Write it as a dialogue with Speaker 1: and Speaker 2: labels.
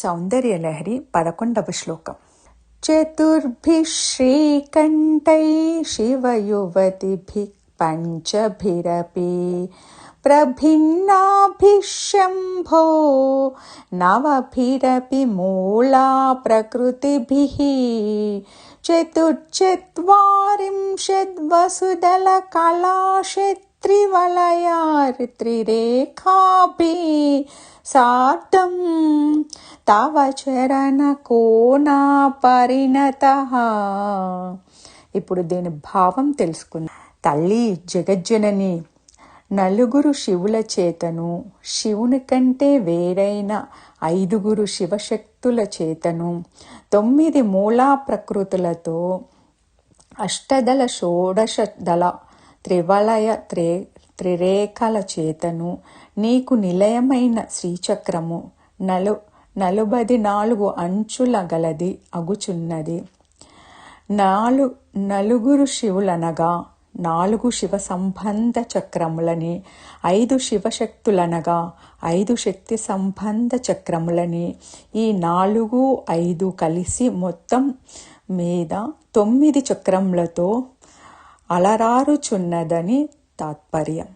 Speaker 1: सौन्दर्यलहरी पदकोण्डव श्लोकम् चतुर्भिः श्रीकण्ठैः शिवयुवतिभिः पञ्चभिरपि प्रभिन्नाभिः शम्भो नवभिरपि मूला प्रकृतिभिः चतुर्चत्वारिंशद् वसुदल सार्धम् तव కోనా పరిణత ఇప్పుడు దీని భావం తెలుసుకుందాం. తల్లి జగజ్జనని నలుగురు శివుల చేతను శివుని కంటే వేరైన ఐదుగురు శివశక్తుల చేతను తొమ్మిది మూలా ప్రకృతులతో అష్టదళ షోడశ దళ త్రివలయ త్రే త్రిరేఖల చేతను నీకు నిలయమైన శ్రీచక్రము నలు నలుబది నాలుగు అంచుల గలది అగుచున్నది. నాలు నలుగురు శివులనగా నాలుగు శివ సంబంధ చక్రములని ఐదు శివశక్తులనగా ఐదు శక్తి సంబంధ చక్రములని ఈ నాలుగు ఐదు కలిసి మొత్తం మీద తొమ్మిది చక్రములతో అలరారుచున్నదని తాత్పర్యం.